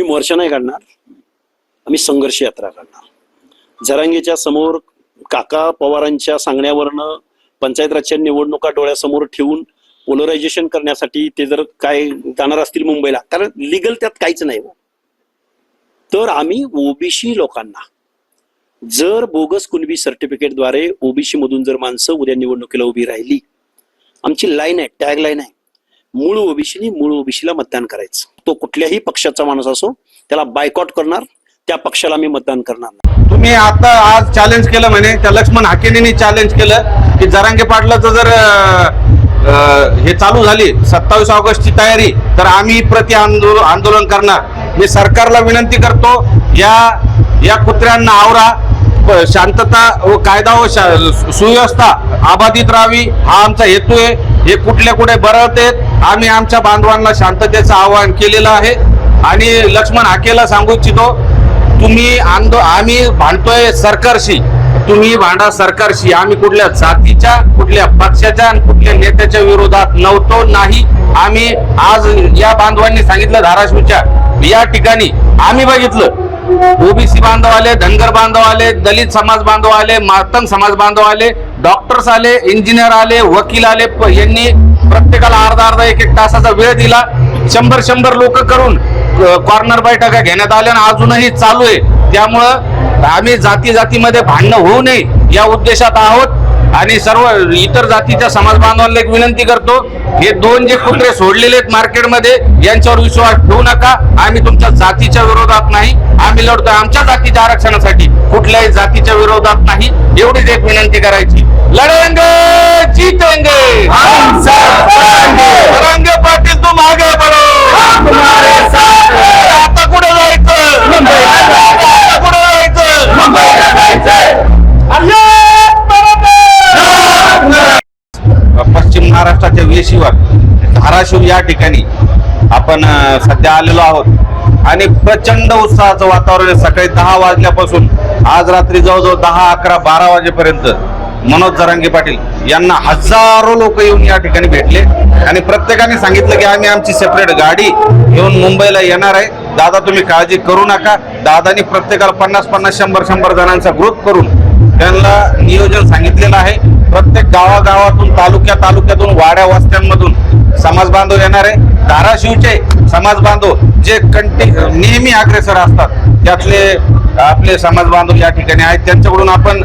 आम्ही मोर्चा नाही काढणार. आम्ही संघर्ष यात्रा काढणार. झरांगेच्या समोर काका पवारांच्या सांगण्यावरनं पंचायत राजच्या निवडणुका डोळ्यासमोर ठेवून पोलरायझेशन करण्यासाठी ते जर काय जाणार असतील मुंबईला कारण लिगल त्यात काहीच नाही हो. तर आम्ही ओबीसी लोकांना जर बोगस कुणबी सर्टिफिकेटद्वारे ओबीसी मधून जर माणसं उद्या निवडणुकीला उभी राहिली आमची लाईन आहे टॅग लाईन आहे. मूळ ओबीसीनी मूळ ओबीसीला मतदान करायचं तो कुठल्याही पक्षाचा माणूस असो त्याला बायकॉट करणार त्या पक्षाला मी मतदान करणार नाही. तुम्ही आता आज चॅलेंज केलं म्हणे त्या लक्ष्मण हाकेने चॅलेंज केलं की जरांगे पाटलाचं जर हे चालू झाली सत्तावीस ऑगस्टची तयारी तर आम्ही प्रति आंदोलन आंदोलन करणार मी सरकारला विनंती करतो या या कुत्र्यांना आवरा शांतता व कायदा व शा- सुव्यवस्था अबाधित राहावी हा आमचा हेतू आहे. हे कुठल्या कुठे बरळतेत आम्ही आमच्या बांधवांना शांततेचं आवाहन केलेलं आहे. आणि लक्ष्मण हाकेला सांगू इच्छितो तुम्ही आंदो आम्ही भांडतोय सरकारशी. तुम्ही भांडा सरकारशी. आम्ही कुठल्या जातीच्या कुठल्या पक्षाच्या आणि कुठल्या नेत्याच्या विरोधात नव्हतो नाही. आम्ही आज या बांधवांनी सांगितलं धाराशिवच्या या ठिकाणी. आम्ही बघितलं. ओबीसी बांधव आले धनगर बांधव आले दलित समाज बांधव आले मातंग समाज बांधव आले डॉक्टर्स आले इंजिनियर आले वकील आले प- यांनी प्रत्येकाला अर्धा अर्धा एक एक तासाचा वेळ दिला. शंभर शंभर लोक करून कॉर्नर बैठका घेण्यात आल्या आणि अजूनही चालू आहे. त्यामुळं आम्ही जाती जातीमध्ये भांडणं होऊ नये या उद्देशात आहोत. आणि सर्व इतर जातीच्या समाज बांधवांना एक विनंती करतो हे दोन जे कुत्रे सोडलेले आहेत मार्केटमध्ये यांच्यावर विश्वास ठेवू नका. आम्ही तुमच्या जातीच्या विरोधात नाही. आम्ही लढतो आमच्या जातीच्या आरक्षणासाठी. कुठल्याही जातीच्या विरोधात नाही. एवढीच एक विनंती करायची. लढंग जीतेंगे या ठिकाणी आपण सध्या आलेलो आहोत. आणि प्रचंड उत्साहाचं वातावरण सकाळी दहा वाजल्यापासून आज रात्री जवळजवळ दहा अकरा बारा वाजेपर्यंत मनोज जरांगे पाटील यांना हजारो लोक येऊन या ठिकाणी भेटले. आणि प्रत्येकाने सांगितलं की आम्ही आमची सेपरेट गाडी घेऊन मुंबईला येणार आहे. दादा तुम्ही काळजी करू नका. दादानी प्रत्येकाला पन्नास पन्नास शंभर शंभर जणांचा ग्रुप करून त्यांना नियोजन सांगितलेलं आहे. प्रत्येक गावागावातून तालुक्या तालुक्यातून वाड्या वस्त्यांमधून समाज बांधव येणार आहे. धाराशिवचे समाज बांधव जे कंटी नेहमी अग्रेसर असतात त्यातले आपले समाज बांधव या ठिकाणी आहेत. त्यांच्याकडून आपण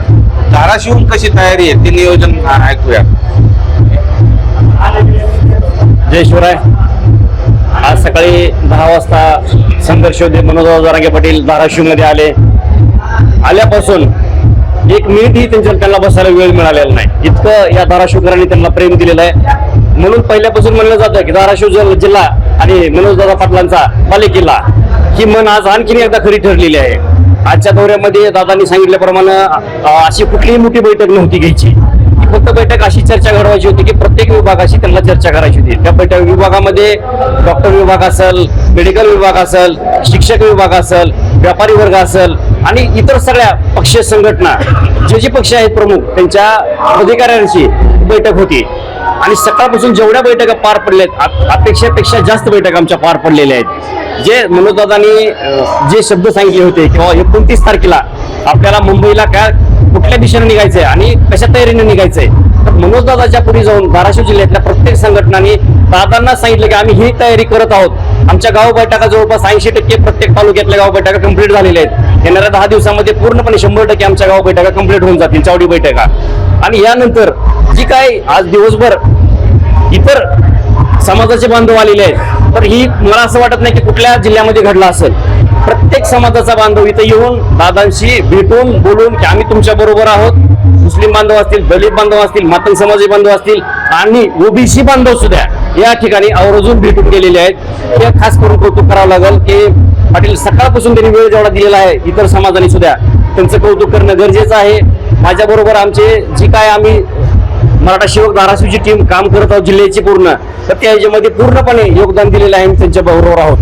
धाराशिवून कशी तयारी आहे ते नियोजन ऐकूया. जय शिवराय. आज सकाळी दहा वाजता संघर्ष होते. मनोजराव जरांगे पाटील धाराशिवमध्ये आले. आल्यापासून एक मिनिटही त्यांच्या त्यांना बसायला वेळ मिळालेला नाही. इतकं या धाराशिवकरांनी त्यांना प्रेम दिलेलं आहे. म्हणून पहिल्यापासून म्हणलं जातं की धाराशिव जल- जिल्हा आणि मनोजदादा पाटलांचा बालेकिल्ला ही मन आज आणखीन एकदा खरी ठरलेली आहे. आजच्या दौऱ्यामध्ये दादांनी सांगितल्याप्रमाणे अशी कुठलीही मोठी बैठक नव्हती घ्यायची. फक्त बैठक अशी चर्चा घडवायची होती की प्रत्येक विभागाशी त्यांना चर्चा करायची होती. त्या बैठक विभागामध्ये डॉक्टर विभाग असेल मेडिकल विभाग असेल शिक्षक विभाग असेल व्यापारी वर्ग असेल आणि इतर सगळ्या पक्षीय संघटना जे जे पक्ष आहेत प्रमुख त्यांच्या अधिकाऱ्यांशी बैठक होती. आणि सकाळपासून जेवढ्या बैठका पार पडल्या आहेत अपेक्षेपेक्षा जास्त बैठका आमच्या पार पडलेल्या आहेत. जे मनोजदादांनी जे शब्द सांगितले होते किंवा एकोणतीस तारखेला आपल्याला मुंबईला काय कुठल्या दिशेने निघायचंय आणि कशा तयारीने निघायचंय तर मनोजदादाच्या पुढे जाऊन धाराशिव जिल्ह्यातल्या प्रत्येक संघटनांनी दादांना सांगितलं की आम्ही ही तयारी करत आहोत. आमच्या गाव बैठका जवळपास ऐंशी टक्के प्रत्येक तालुक्यातल्या गाव बैठका कंप्लीट झालेल्या आहेत. येणाऱ्या दहा दिवसामध्ये पूर्णपणे शंभर टक्के आमच्या गाव बैठका कंप्लीट होऊन जातील चावडी बैठका. आणि यानंतर जी काय आज दिवसभर इतर समाजाचे बांधव आलेले आहेत तर ही मला असं वाटत नाही की कुठल्या जिल्ह्यामध्ये घडला असेल. प्रत्येक समाजाचा बांधव इथं येऊन दादांशी भेटून बोलून की आम्ही तुमच्या बरोबर आहोत. मुस्लिम बांधव असतील दलित बांधव असतील मातंग समाजी बांधव असतील आणि ओबीसी बांधव सुद्धा या ठिकाणी आवर्जून भेटून गेलेले आहेत. हे खास करून कौतुक करावं लागेल की पाटील सकाळपासून त्यांनी वेळ जेवढा दिलेला आहे इतर समाजाने सुद्धा त्यांचं कौतुक करणं गरजेचं आहे. माझ्याबरोबर आमचे जी काय आम्ही मराठा सेवक धाराशिवची टीम काम करत आहोत जिल्ह्याची पूर्ण तर त्या याच्यामध्ये पूर्णपणे योगदान दिलेलं आहे त्यांच्या बरोबर आहोत.